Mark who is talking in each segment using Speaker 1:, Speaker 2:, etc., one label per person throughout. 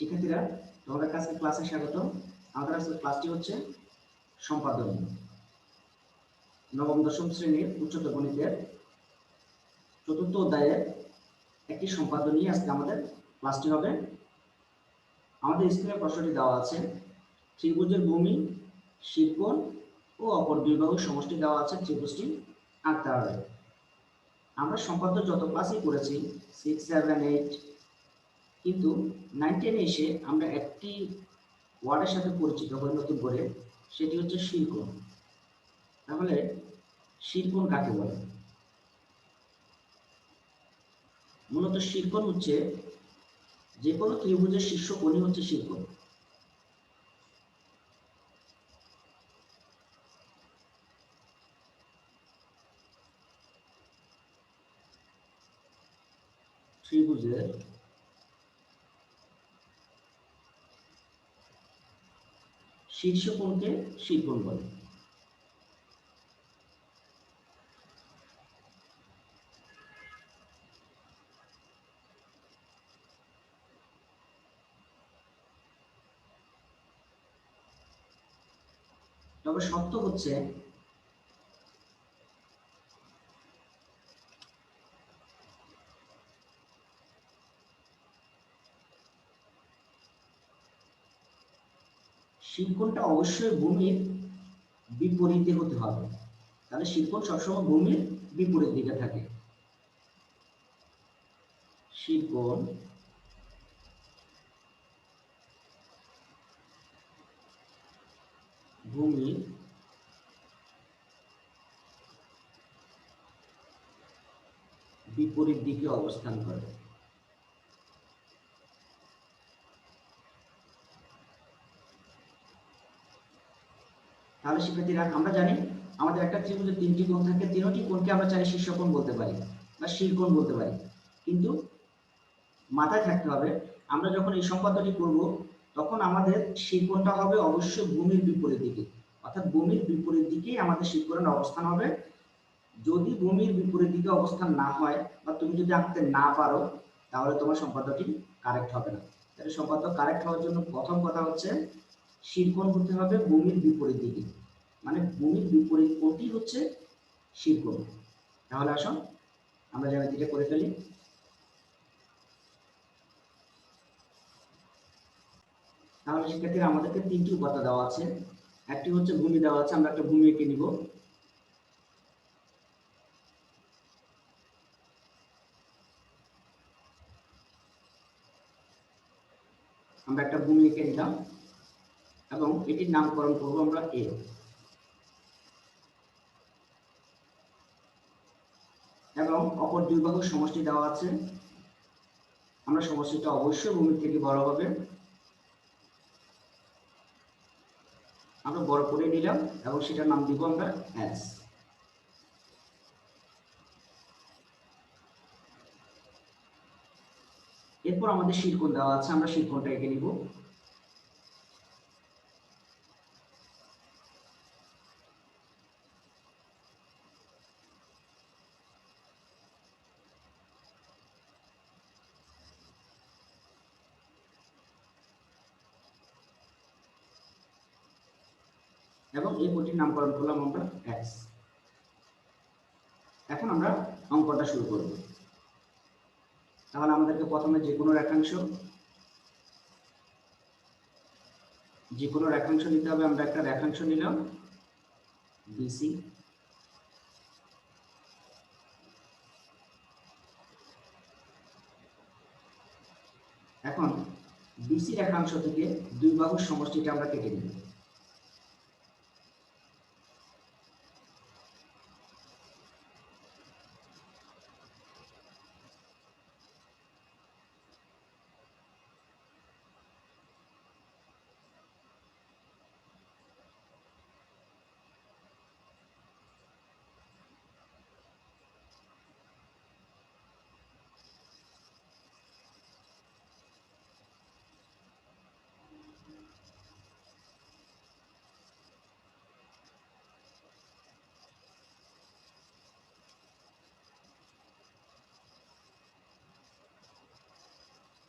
Speaker 1: শিক্ষার্থীরা, তোমাদের কাছে ক্লাসে স্বাগত। আমাদের আজকের ক্লাসটি হচ্ছে সম্পাদন। নবম, দশম শ্রেণির উচ্চতর গণিতের চতুর্থ অধ্যায়ের একটি সম্পাদন নিয়ে আজকে আমাদের ক্লাসটি হবে। আমাদের স্ক্রিনে প্রশ্নটি দেওয়া আছে, ত্রিভুজের ভূমি শিরকোণ ও অপর দুই বাহুর সমষ্টি দেওয়া আছে, ত্রিভুজটি আঁকতে হবে। আমরা সম্পাদ্য যত ক্লাসই করেছি সিক্স সেভেন এইট কিন্তু নাইন টেনে এসে আমরা একটি ওয়ার্ডের সাথে পরিচিত হই নতুন করে, সেটি হচ্ছে শিরকোণ। তাহলে শিরকোণ কাকে বলে? মূলত শিরকোণ হচ্ছে যে কোনো ত্রিভুজের শীর্ষ কোণই হচ্ছে শিরকোণ। ত্রিভুজের শীর্ষ কোণকে শিরকোণ বলে। তবে সত্য হচ্ছে শিরকোণটা অবশ্যই ভূমির বিপরীতে হতে হবে। তাহলে শিরকোণ সবসময় ভূমির বিপরীত দিকে থাকে। শিরকোণ ভূমির বিপরীত দিকে অবস্থান করে। তাহলে শিক্ষার্থীরা, আমরা জানি আমাদের একটা ত্রিভুজের তিনটি কোণ থাকে, তিনটি কোণকে আমরা চাই শীর্ষকোণ বলতে পারি বা শিরকোণ বলতে পারি। কিন্তু মাথায় থাকতে হবে, আমরা যখন এই সম্পাদনটি করব, তখন আমাদের শিরকোণটা হবে অবশ্যই ভূমির বিপরীত দিকে। অর্থাৎ ভূমির বিপরীত দিকেই আমাদের শিরকোণের অবস্থান হবে। যদি ভূমির বিপরীত দিকে অবস্থান না হয় বা তুমি যদি আঁকতে না পারো, তাহলে তোমার সম্পাদকটি কারেক্ট হবে না। তাহলে সম্পাদক কারেক্ট হওয়ার জন্য প্রথম কথা হচ্ছে শিরকোণ হতে হবে ভূমির বিপরীত দিকে। মানে ভূমির বিপরীত কোণটি হচ্ছে শিরকোণ তাহলে আসো, আমরা জ্যামিতিটা করে ফেলি। তাহলে শিক্ষার্থীরা আমাদেরকে তিনটি উপাত্ত দেওয়া আছে। একটি হচ্ছে ভূমি দেওয়া আছে, আমরা একটা ভূমি এঁকে নিব। আমরা একটা ভূমি এঁকে নিলাম এবং এটির নামকরণ করব আমরা এ এবং অপর দুই বাহুর সমষ্টি দেওয়া আছে। আমরা সমষ্টিটা অবশ্যই ভূমির থেকে বড় হবে। আমরা বড় করে নিলাম এবং সেটার নাম দিব আমরা এস এরপর আমাদের শিরকোণ দেওয়া আছে, আমরা শিরকোণটা এঁকে নিব। এবং এই কোটির নামকরণ করলাম আমরা এক্স এখন আমরা অঙ্কটা শুরু করব। তাহলে আমাদেরকে প্রথমে যে কোনো রেখাংশ যে কোনো রেখাংশ নিতে হবে, আমরা একটা রেখাংশ নিলাম বিসি এখন বিসি রেখাংশ থেকে দুই বাহুর সমষ্টিটা আমরা কেটে নিব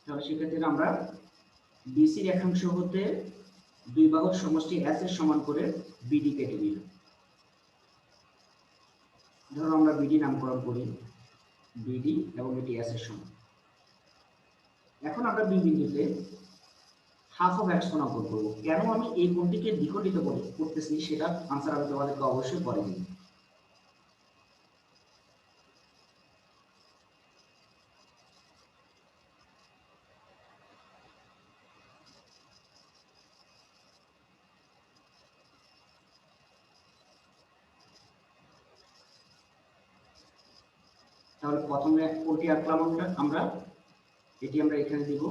Speaker 1: তাহলে সেক্ষেত্রে আমরা বিসি রেখাংশ হতে দুই বাহুর সমষ্টি এস এর সমান করে বিডি কেটে নিল ধরো আমরা বিডি নামকরণ করি বিডি এবং এটি এস এর সমান। এখন আমরা বি হাফ অফ এক্স অঙ্কন করব। কেন আমি এই কোণটিকে দ্বিখণ্ডিত করে- করতেছি সেটা আনসার আমি তোমাদেরকে অবশ্যই পরে দিব তাহলে প্রথমে কোটি আঁকলাম আমরা এটি আমরা এখানে দিব।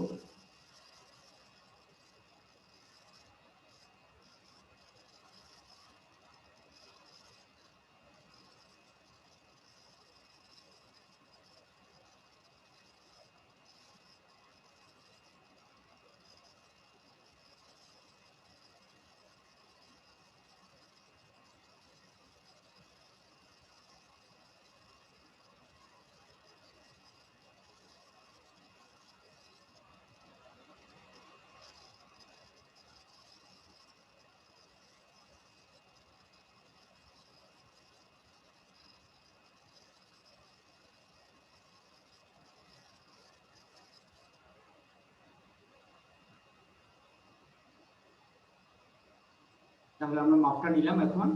Speaker 1: তাহলে আমরা মাপটা নিলাম এখন।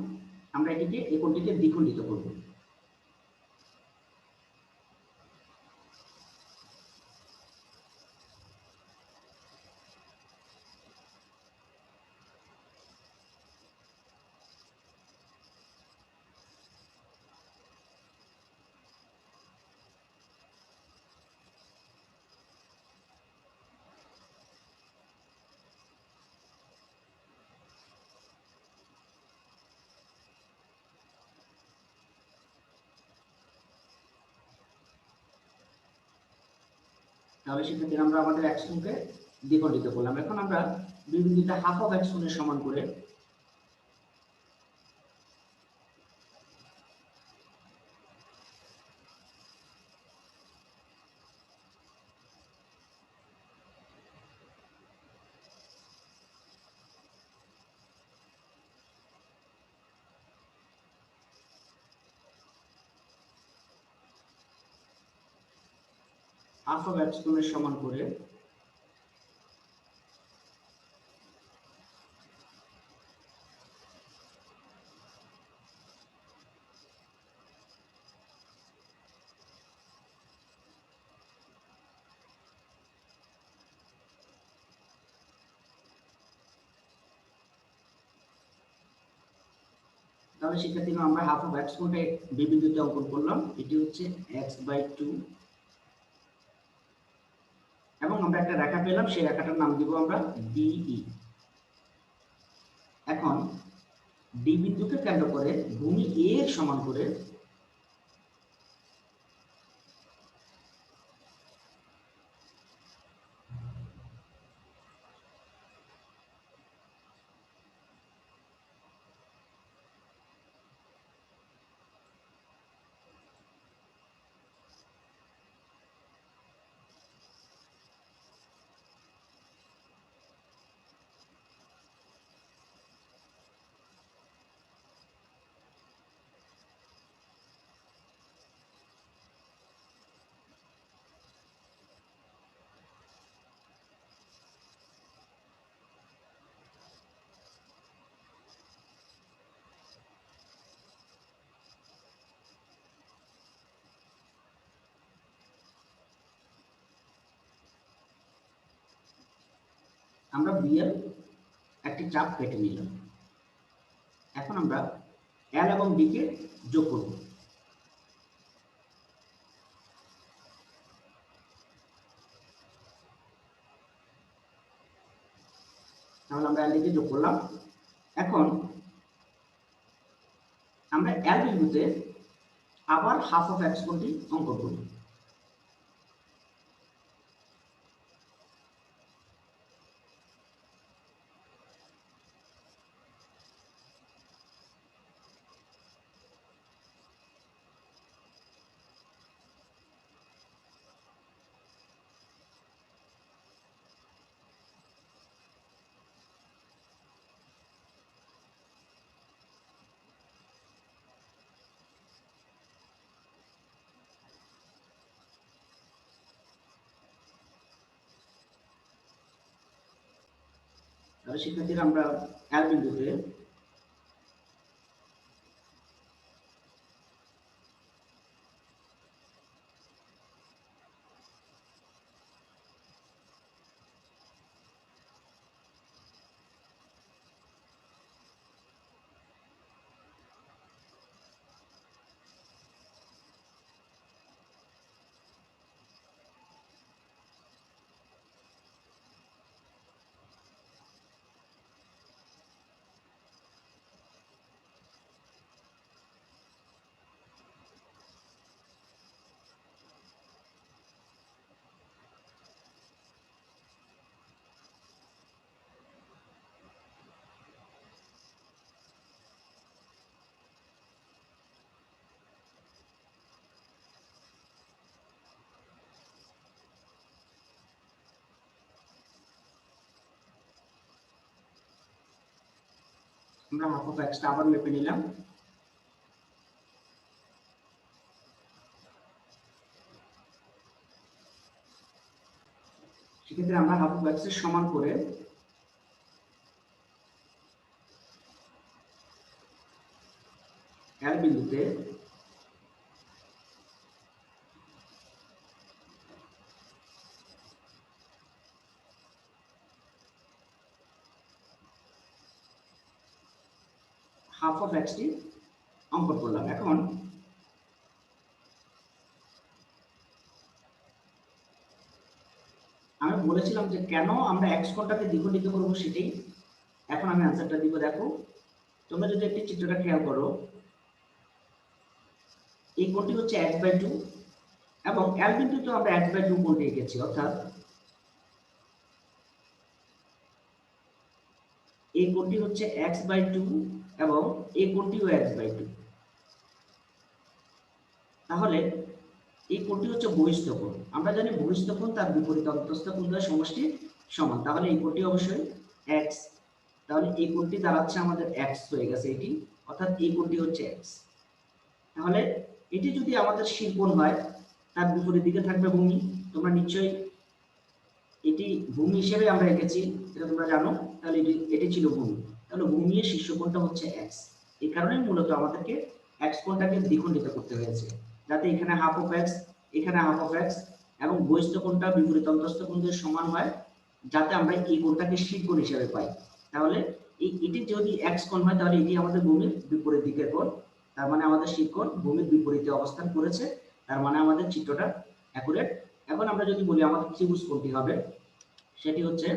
Speaker 1: আমরা এটিকে এই কোণটিকে দ্বিখণ্ডিত করব। তাহলে সেক্ষেত্রে আমরা আমাদের কোণকে দ্বিখণ্ডিত করলাম। এখন আমরা বিন্দুতে হাফ অফ কোণের সমান করে এক্স কোণের সমান করে তাহলে সেক্ষেত্রে আমরা হাফ অফ এক্স বিন্দুতে অঙ্কন করলাম? এটি হচ্ছে এক্স বাই টু আমরা একটা রেখা পেলাম, সেই রেখাটার নাম দিব আমরা ডিই এখন ডি বিন্দুকে কেন্দ্র করে ভূমি এ এর সমান করে আমরা বিএল একটি চাপ কেটে নিলাম। এখন আমরা এল এবং ডি কে যোগ করব। তাহলে আমরা এল ডি কে যোগ করলাম। এখন আমরা এল বিন্দুতে আবার হাফ অফ এক্স কোণটি অঙ্কন করি শিক্ষার্থীরা আমরা এল বিন্দুতে আমরা হাফ অফ এক্সটা আবার মেপে নিলাম। সেক্ষেত্রে আমরা হাফ অফ এক্সের সমান করে এল বিন্দুতে হাফ অফ এক্সটি অঙ্কন করলাম। এখন আমি বলেছিলাম যে কেন আমরা এক্স কোণটাকে দ্বিগুণিত করব সেটাই। এখন আমি আনসারটা দিব, দেখো। তোমরা যদি একটি চিত্রটা খেয়াল করো, এই কোণটি হচ্ছে এক্স বাই টু এবং এল বিন্দুতে আমরা এক্স বাই টু কোণটি এঁকেছি অর্থাৎ এই কোণটি হচ্ছে এক্স বাই টু এবং এই কোণটিও এক্স বাই টু তাহলে এই কোণটি হচ্ছে বহিস্থ কোণ। আমরা জানি বহিস্থ কোণ তার বিপরীত অন্তস্থ কোণ দ্বয়ের সমষ্টি সমান। তাহলে এই কোণটি অবশ্যই এক্স তাহলে এই কোণটি দাঁড়াচ্ছে আমাদের এক্স হয়ে গেছে এটি, অর্থাৎ এই কোণটি হচ্ছে এক্স তাহলে এটি যদি আমাদের শিরকোণ হয়, তার বিপরীত দিকে থাকবে ভূমি। তোমরা নিশ্চয়ই এটি ভূমি হিসেবে আমরা এঁকেছি এটা তোমরা জানো, তাহলে এটি এটি ছিল ভূমি। তাহলে ভূমি এর শীর্ষকোণটা হচ্ছে এক্স এই কারণে মূলত আমাদেরকে এক্স কোণটাকে দ্বিখণ্ডিত করতে হয়েছে, যাতে এখানে হাফ অফ এক্স এখানে হাফ অফ এক্স এবং বহিস্থ কোণটা বিপরীত অন্তস্থ কোণদের সমান হয়, যাতে আমরা এই কোণটাকে শীর্ষকোণ হিসেবে পাই। তাহলে এই, এটি যদি এক্স কোণ হয়, তাহলে এটি আমাদের ভূমির বিপরীত দিকের কোণ, তার মানে আমাদের শীর্ষকোণ ভূমির বিপরীতে অবস্থান করেছে, তার মানে আমাদের চিত্রটা অ্যাকুরেট এখন আমরা যদি বলি আমাদের ত্রিভুজ কোণটি হবে, সেটি হচ্ছে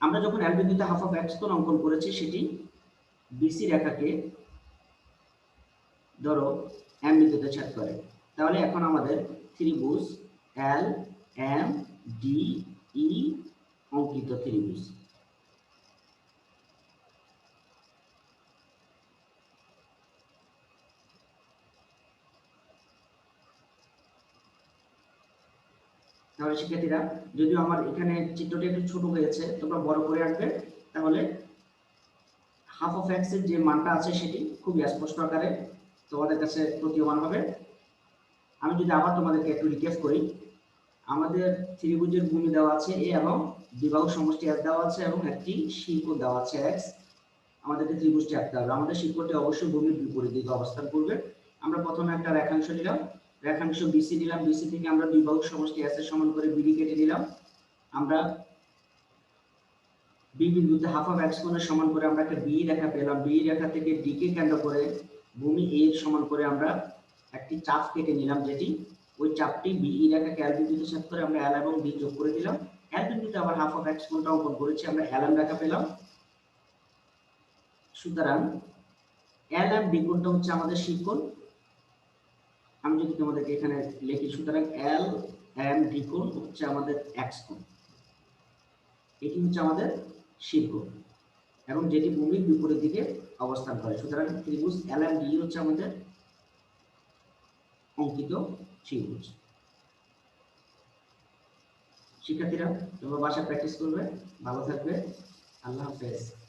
Speaker 1: আমরা যখন এল বিন্দুতে হাফ অফ এক্স কোণ অঙ্কন করেছি, সেটি বিসি রেখাকে ধরো এম বিন্দুতে ছেদ করে। তাহলে এখন আমাদের ত্রিভুজ এল এম ডি ই অঙ্কিত ত্রিভুজ। তাহলে শিক্ষার্থীরা, যদিও আমার এখানে চিত্রটি একটু ছোট হয়েছে, তোমরা বড় করে আঁকবে, তাহলে হাফ অফ এক্সের যে মানটা আছে সেটি খুবই স্পষ্ট আকারে তোমাদের কাছে প্রতীয়মান হবে। আমি যদি আবার তোমাদেরকে একটু রিকেপ করি, আমাদের ত্রিভুজের ভূমি দেওয়া আছে এ এবং বিবাহ সমষ্টি এক দেওয়া আছে এবং একটি শিল্প দেওয়া আছে এক্স আমাদেরকে ত্রিভুজটি আঁকতে হবে। আমাদের শিল্পটি অবশ্যই ভূমির বিপরীত দিকে অবস্থান করবে। আমরা প্রথমে একটা রেখাংশ নিলাম। রেখাংশ বিসি নিলাম বিসি থেকে আমরা দুই বাহু সমষ্টি এস এর সমান করে বিডি কেটে দিলাম। আমরা বি বিন্দুতে হাফ অফ এক্স কোণের সমান করে আমরা একটা বি রেখা পেলাম। বি রেখা থেকে ডি কে কেন্দ্র করে ভূমি এ এর সমান করে আমরা একটি চাপ কেটে নিলাম, যেটি ওই চাপটি বিই রেখাকে এল বিন্দুতে ছেদ করে আমরা এল এবং বি যোগ করে দিলাম। এল বিন্দুতে আবার হাফ অফ এক্স কোণটা অঙ্কন করেছি, আমরা এল এম রেখা পেলাম। সুতরাং এল এম বি কোণটা হচ্ছে আমাদের শিকোণ আমি যদি তোমাদেরকে এখানে লিখি, সুতরাং এল এম ডি কোণ হচ্ছে আমাদের এক্স কোণ। এটি হচ্ছে আমাদের শিরকোণ এবং যেটি ভূমির বিপরীত দিকে অবস্থান করে। সুতরাং ত্রিভুজ এল এম ডি হচ্ছে আমাদের অঙ্কিত ত্রিভুজ। শিক্ষার্থীরা, তোমরা বাসায় প্র্যাকটিস করবে। ভালো থাকবে। আল্লাহ হাফেজ।